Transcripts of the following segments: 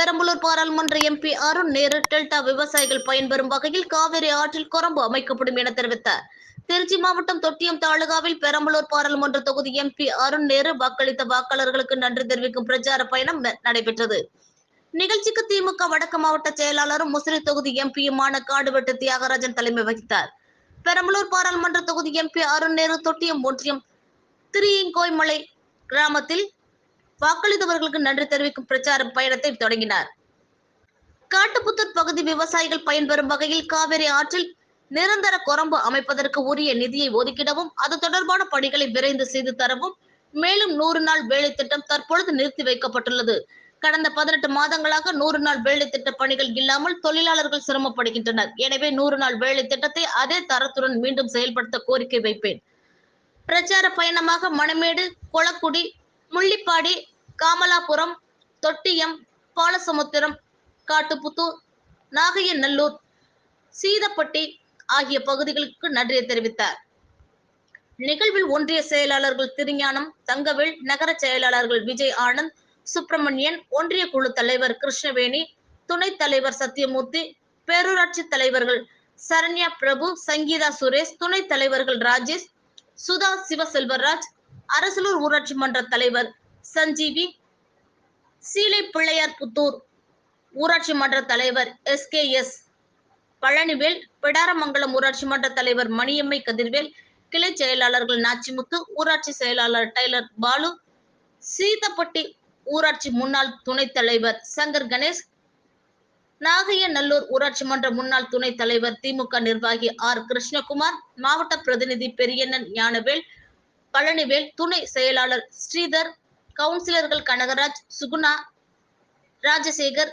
பெரம்பலூர் பாராளுமன்ற MP Arun Nehru delta விவசாயிகள் பயன்பெறும் வகையில் காவிரி ஆற்றில் குரம்பு அமைக்கப்படும் என தெரிவித்தார். திருச்சி மாவட்டம் தொட்டியம் தாலுகாவில் பெரம்பலூர் பாராளுமன்ற தொகுதி எம்பி அருண் நேரு வாக்களித்த வாக்காளர்களுக்கு நன்றி தெரிவிக்கும் பிரச்சார பயணம் நடைபெற்றது. நிகழ்ச்சிக்கு திமுக வடக்கு மாவட்ட செயலாளரும் முசிறி தொகுதி எம்பியுமான காடுவெட்டு தியாகராஜன் தலைமை வகித்தார். பெரம்பலூர் பாராளுமன்ற தொகுதி எம்பி அருண் நேரு தொட்டியம் ஒன்றியம் திரியங்கோய்மலை கிராமத்தில் வாக்களித்தவர்களுக்கு நன்றி தெரிவிக்கும் பிரச்சார பயணத்தை தொடங்கினார். காட்டுப்புத்தூர் பகுதி விவசாயிகள் பயன்பெறும் வகையில் காவிரி ஆற்றில் நிரந்தர குரம்பு அமைப்பதற்கு உரிய நிதியை ஒதுக்கிடவும் அது தொடர்பான பணிகளை விரைந்து செய்து தரவும் மேலும் நூறு நாள் வேலை திட்டம் தற்பொழுது நிறுத்தி வைக்கப்பட்டுள்ளது. கடந்த பதினெட்டு மாதங்களாக நூறு நாள் வேலை திட்ட பணிகள் இல்லாமல் தொழிலாளர்கள் சிரமப்படுகின்றனர். எனவே நூறு நாள் வேலை திட்டத்தை அதே தரத்துடன் மீண்டும் செயல்படுத்த கோரிக்கை வைப்பேன். பிரச்சார பயணமாக மணமேடு கொளக்குடி முள்ளிப்பாடி காமலாபுரம் தொட்டியம் பாலசமுத்திரம் காட்டுப்புத்தூர் நாகையநல்லூர் சீதப்பட்டி ஆகிய பகுதிகளுக்கு நன்றியை தெரிவித்தார். நிகழ்வில் ஒன்றிய செயலாளர்கள் திருஞானம் தங்கவேல் நகர செயலாளர்கள் விஜய் ஆனந்த் சுப்பிரமணியன் ஒன்றிய குழு தலைவர் கிருஷ்ணவேணி துணைத் தலைவர் சத்யமூர்த்தி பேரூராட்சி தலைவர்கள் சரண்யா பிரபு சங்கீதா சுரேஷ் துணைத் தலைவர்கள் ராஜேஷ் சுதா சிவசெல்வராஜ் அரசலூர் ஊராட்சி மன்ற தலைவர் சஞ்சீவி சீலை பிள்ளையார் புத்தூர் ஊராட்சி மன்ற தலைவர் S K S Palanivel Pidaramangalam ஊராட்சி மன்ற தலைவர் மணியம்மை கதிர்வேல் கிளை செயலாளர்கள் நாச்சிமுத்து ஊராட்சி செயலாளர் டைலர் பாலு சீதப்பட்டி ஊராட்சி முன்னாள் துணைத் தலைவர் சங்கர் கணேஷ் நாகையநல்லூர் ஊராட்சி மன்ற முன்னாள் துணைத் தலைவர் திமுக நிர்வாகி ஆர் கிருஷ்ணகுமார் மாவட்ட பிரதிநிதி பெரியண்ணன் ஞானவேல் பழனிவேல் துணை செயலாளர் ஸ்ரீதர் கவுன்சிலர்கள் கனகராஜ் சுகுணா ராஜசேகர்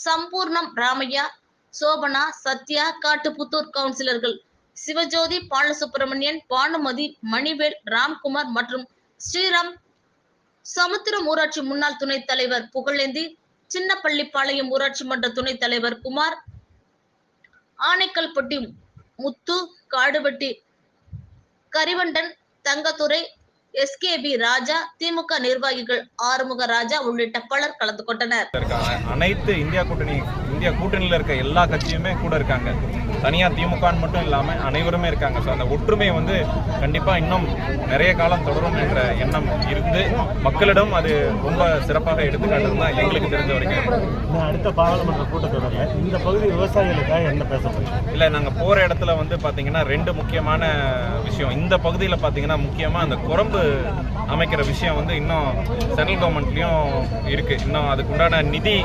சம்பூர்ணம் ராமையா சோபனா சத்யா காட்டுப்புத்தூர் கவுன்சிலர்கள் சிவஜோதி பாலசுப்பிரமணியன் பானுமதி மணிவேல் ராம்குமார் மற்றும் ஸ்ரீராம் சமுத்திரம் ஊராட்சி முன்னாள் துணைத் தலைவர் புகழேந்தி சின்னப்பள்ளிப்பாளையம் ஊராட்சி மன்ற துணைத் தலைவர் குமார் ஆனைக்கல்பட்டி முத்து காடுவெட்டி கரிவண்டன் தங்கத்துறை எஸ்கேபி ராஜா திமுக நிர்வாகிகள் ஆறுமுக ராஜா உள்ளிட்ட பலர் கலந்து கொண்டனர். இருக்காங்க அனைத்து இந்தியா கூட்டணி இந்தியா கூட்டணியில் இருக்க எல்லா கட்சியுமே கூட இருக்காங்க. தனியாக திமுகன்னு மட்டும் இல்லாமல் அனைவருமே இருக்காங்க. ஸோ அந்த ஒற்றுமை வந்து கண்டிப்பாக இன்னும் நிறைய காலம் தொடரும் என்ற எண்ணம் இருந்து மக்களிடம் அது ரொம்ப சிறப்பாக எடுத்துக்காட்டுறது தான் எங்களுக்கு தெரிஞ்ச வரைக்கும். அடுத்த பாராளுமன்ற கூட்டத்தொடரில் இந்த பகுதி விவசாயிகளுக்காக என்ன பேச இல்லை நாங்கள் போகிற இடத்துல வந்து பார்த்தீங்கன்னா ரெண்டு முக்கியமான விஷயம். இந்த பகுதியில் பார்த்தீங்கன்னா முக்கியமாக அந்த குரம்பு அமைக்கிற விஷயம் வந்து இன்னும் சென்ட்ரல் கவர்மெண்ட்லேயும் இருக்குது இன்னும் அதுக்கு உண்டான நிதி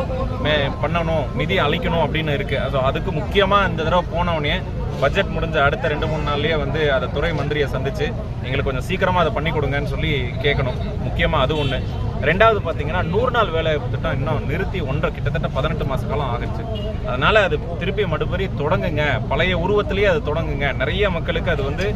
பண்ணணும் நிதி அளிக்கணும் அப்படின்னு இருக்குது அது அதுக்கு முக்கியமாக இந்த தடவை போனவுடனே பட்ஜெட் முடிஞ்ச அடுத்த ரெண்டு மூணு நாள்லயே வந்து அதை துறை மந்திரியை சந்திச்சு எங்களுக்கு கொஞ்சம் சீக்கிரமாக அதை பண்ணி கொடுங்கன்னு சொல்லி கேட்கணும். முக்கியமாக அது ஒன்று ரெண்டாவது பார்த்தீங்கன்னா நூறு நாள் வேலை திட்டம் இன்னும் நிறுத்தி ஒன்றரை கிட்டத்தட்ட பதினெட்டு மாத காலம் ஆகிடுச்சு அதனால அது திருப்பி மறுபடி தொடங்குங்க. பழைய உருவத்திலேயே அது தொடங்குங்க. நிறைய மக்களுக்கு அது வந்து